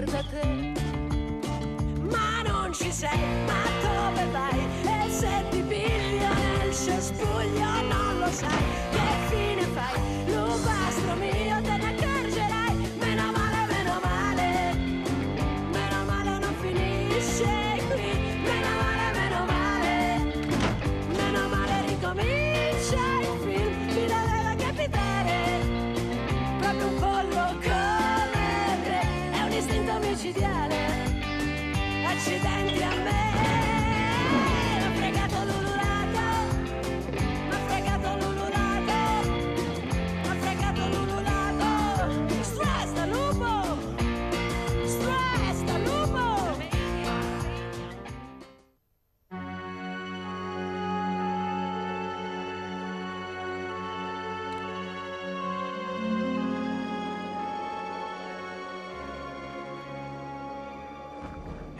dirlo a te. Ma non ci sei, micidiale accidenti a me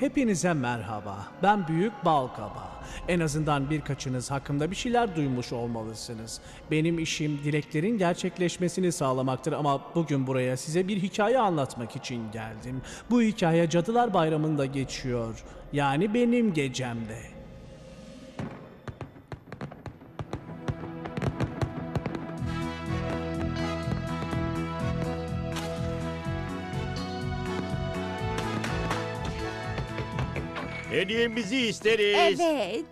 Hepinize merhaba. Ben Büyük Balkaba. En azından birkaçınız hakkında bir şeyler duymuş olmalısınız. Benim işim dileklerin gerçekleşmesini sağlamaktır ama bugün buraya size bir hikaye anlatmak için geldim. Bu hikaye Cadılar Bayramı'nda geçiyor. Yani benim gecemde. Hediyemizi isteriz. Evet.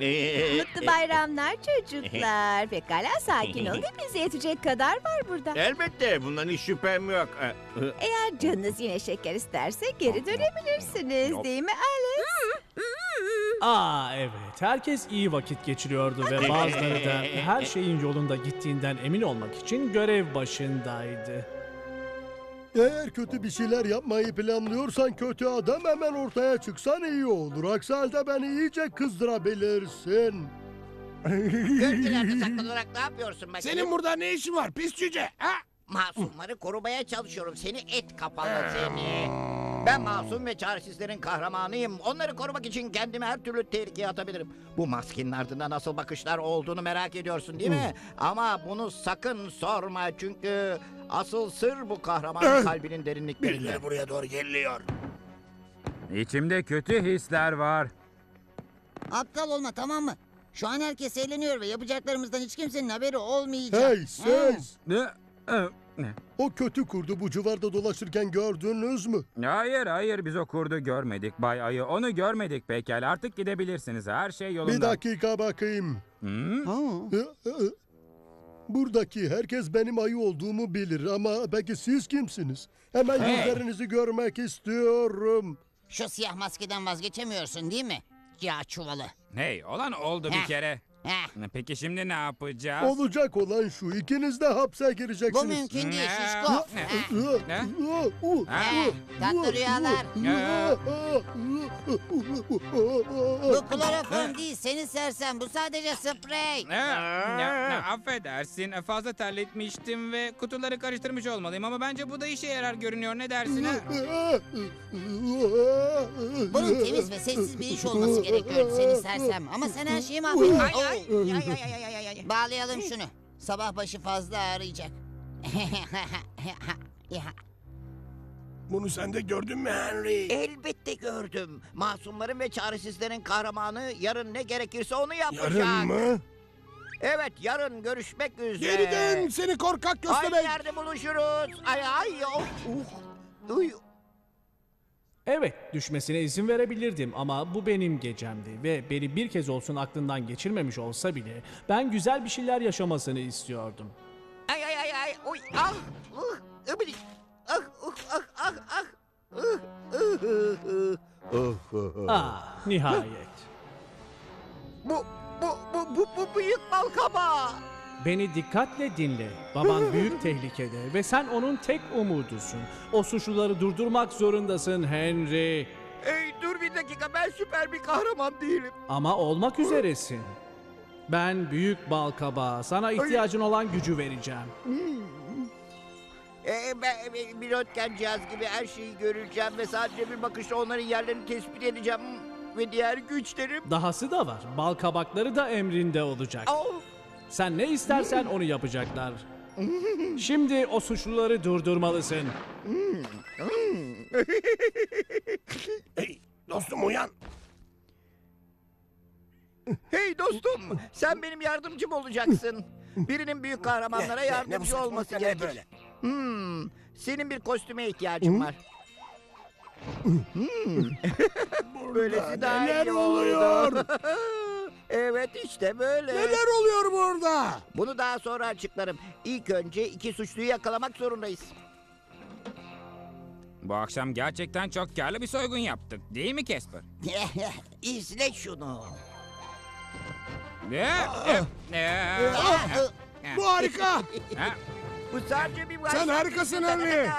Ee, Mutlu bayramlar çocuklar. Pekala sakin olun. Hepinize yetecek kadar var burada. Elbette bundan hiç şüphem yok. Ee, Eğer canınız yine şeker isterse geri dönebilirsiniz değil mi Alice? Aa evet, herkes iyi vakit geçiriyordu ve bazıları da her şeyin yolunda gittiğinden emin olmak için görev başındaydı. Eğer kötü bir şeyler yapmayı planlıyorsan kötü adam hemen ortaya çıksan iyi olur. Aksi halde beni iyice kızdırabilirsin. Gölgelerde saklanarak ne yapıyorsun bakayım? Senin burada ne işin var pis cüce? Ha? Masumları korumaya çalışıyorum. Seni et kapalı seni. Ben masum ve çaresizlerin kahramanıyım. Onları korumak için kendimi her türlü tehlikeye atabilirim. Bu maskenin ardında nasıl bakışlar olduğunu merak ediyorsun değil mi? Ama bunu sakın sorma çünkü asıl sır bu kahramanın kalbinin derinliklerinde. Birileri buraya doğru geliyor. İçimde kötü hisler var. Aptal olma tamam mı? Şu an herkes eğleniyor ve yapacaklarımızdan hiç kimsenin haberi olmayacak. Hey siz! Ne? Ee, ne? O kötü kurdu bu civarda dolaşırken gördünüz mü? Hayır hayır biz o kurdu görmedik Bay Ayı. Onu görmedik pekala. Artık gidebilirsiniz. Her şey yolunda. Bir dakika bakayım. Hı? Buradaki herkes benim ayı olduğumu bilir ama peki siz kimsiniz? Hemen Hey! yüzlerinizi görmek istiyorum. Şu siyah maskeden vazgeçemiyorsun değil mi? Ya çuvalı. Hey olan oldu bir Heh. kere. Heh, Peki şimdi ne yapacağız? Olacak olan şu ikiniz de hapse gireceksiniz. bu mümkün değil Ne? şişko. Ne? Heh. Ne? Ha, tatlı rüyalar. Bu kloroform değil seni sersem bu sadece sprey. Ne? Ne? Ne? Affedersin. Fazla terletmiştim ve kutuları karıştırmış olmalıyım ama bence bu da işe yarar görünüyor. Ne dersin ha? Bunun temiz ve sessiz bir iş olması gerekiyordu seni sersem. Ama sen her şeyi mahvettin. Ay. Ay ay ay ay ay ay ay. Bağlayalım şunu. Sabah başı fazla ağrıyacak. Ya, Bunu sen de gördün mü Henry? Elbette gördüm. Masumların ve çaresizlerin kahramanı yarın ne gerekirse onu yapacak. Yarın mı? Evet yarın görüşmek üzere. Geri dön seni korkak Aynı köstebek. yerde buluşuruz. Ay ay of. Uh. Uy. Evet, düşmesine izin verebilirdim ama bu benim gecemdi ve beni bir kez olsun aklından geçirmemiş olsa bile ben güzel bir şeyler yaşamasını istiyordum. Ay ay ay ay. Uy. Ah. Uh. Ibili. Ah. Uh. Ah. Ah. Ah. Uh. Ah, nihayet. Bu. Bu. Bu. Bu. Bu büyük bal kabağı. Beni dikkatle dinle. Baban büyük tehlikede ve sen onun tek umudusun. O suçluları durdurmak zorundasın Henry. Hey dur bir dakika ben süper bir kahraman değilim. Ama olmak üzeresin. Ben büyük balkaba. Sana ihtiyacın olan gücü vereceğim. Ee, ben, ben bir röntgen cihaz gibi her şeyi göreceğim ve sadece bir bakışla onların yerlerini tespit edeceğim. Ve diğer güçlerim... Dahası da var. Bal kabakları da emrinde olacak. Oh, Sen ne istersen onu yapacaklar. Şimdi o suçluları durdurmalısın. Hey dostum uyan. Hey dostum, sen benim yardımcım olacaksın. Birinin büyük kahramanlara Ne- ne- ne bu yardımcı saçmalık olması ne gerekir. böyle? Hmm, senin bir kostüme ihtiyacın var. Böylesi daha iyi oluyor? oldu. Evet işte böyle. Neler oluyor burada? Bunu daha sonra açıklarım. İlk önce iki suçluyu yakalamak zorundayız. Bu akşam gerçekten çok karlı bir soygun yaptık. Değil mi Casper? İzle şunu. Ne? Ne? Bu harika. Ha? Bu sadece bir Sen harikasın Henry.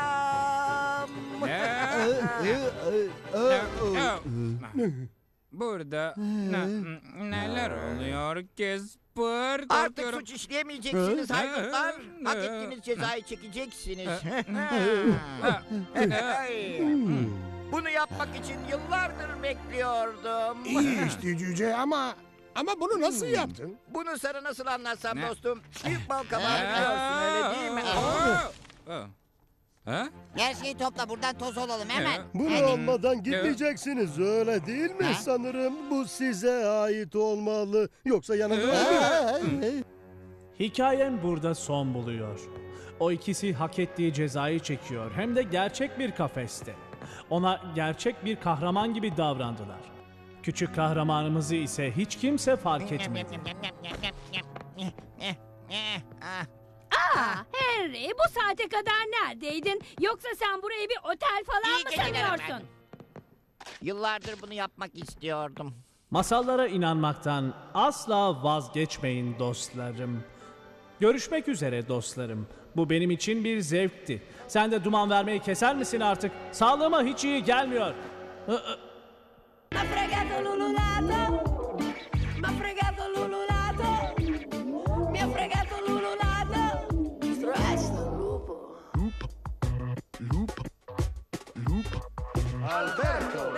Burada ne- neler oluyor Casper? Artık suç işleyemeyeceksiniz Hı? haydutlar. Hı? Hak ettiğiniz cezayı çekeceksiniz. Ha. Bunu yapmak için yıllardır bekliyordum. İyi işte cüce ama ama bunu nasıl yaptın? Bunu sana nasıl anlatsam Ne? dostum? Büyük bal kabağı biliyorsun öyle değil mi? Aa! Aa. Ha? Her şeyi topla buradan toz olalım hemen. Bunu Hadi. almadan gitmeyeceksiniz öyle değil mi? Ha? Sanırım bu size ait olmalı. Yoksa yanında Hikayem burada son buluyor. O ikisi hak ettiği cezayı çekiyor hem de gerçek bir kafeste. Ona gerçek bir kahraman gibi davrandılar. Küçük kahramanımızı ise hiç kimse fark etmedi. Saate kadar neredeydin? Yoksa sen burayı bir otel falan İyi mı geceler sanıyorsun? efendim. Yıllardır bunu yapmak istiyordum. Masallara inanmaktan asla vazgeçmeyin dostlarım. Görüşmek üzere dostlarım. Bu benim için bir zevkti. Sen de duman vermeyi keser misin artık? Sağlığıma hiç iyi gelmiyor. Hı. Alberto.